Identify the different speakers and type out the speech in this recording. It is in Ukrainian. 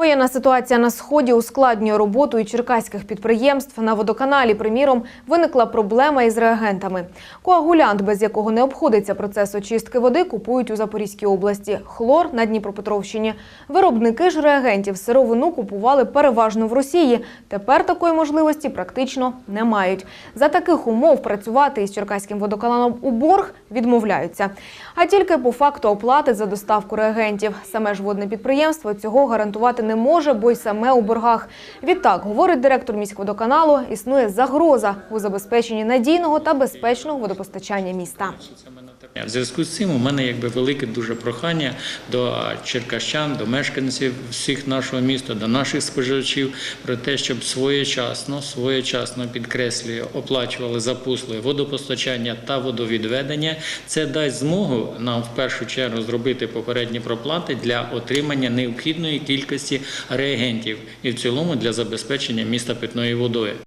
Speaker 1: Воєнна ситуація на сході ускладнює роботу і черкаських підприємств. На водоканалі, приміром, виникла проблема із реагентами. Коагулянт, без якого не обходиться процес очистки води, купують у Запорізькій області. Хлор на Дніпропетровщині. Виробники ж реагентів сировину купували переважно в Росії. Тепер такої можливості практично не мають. За таких умов працювати із черкаським водоканалом у борг відмовляються. А тільки по факту оплати за доставку реагентів. Саме ж водне підприємство цього гарантувати не може, бо й саме у боргах. Відтак, говорить директор міськводоканалу, існує загроза у забезпеченні надійного та безпечного водопостачання міста.
Speaker 2: В зв'язку з цим у мене якби велике дуже прохання до черкащан, до мешканців всіх нашого міста, до наших споживачів про те, щоб своєчасно, своєчасно підкреслюю, оплачували за послуги водопостачання та водовідведення. Це дасть змогу нам в першу чергу зробити попередні проплати для отримання необхідної кількості реагентів і в цілому для забезпечення міста питною водою.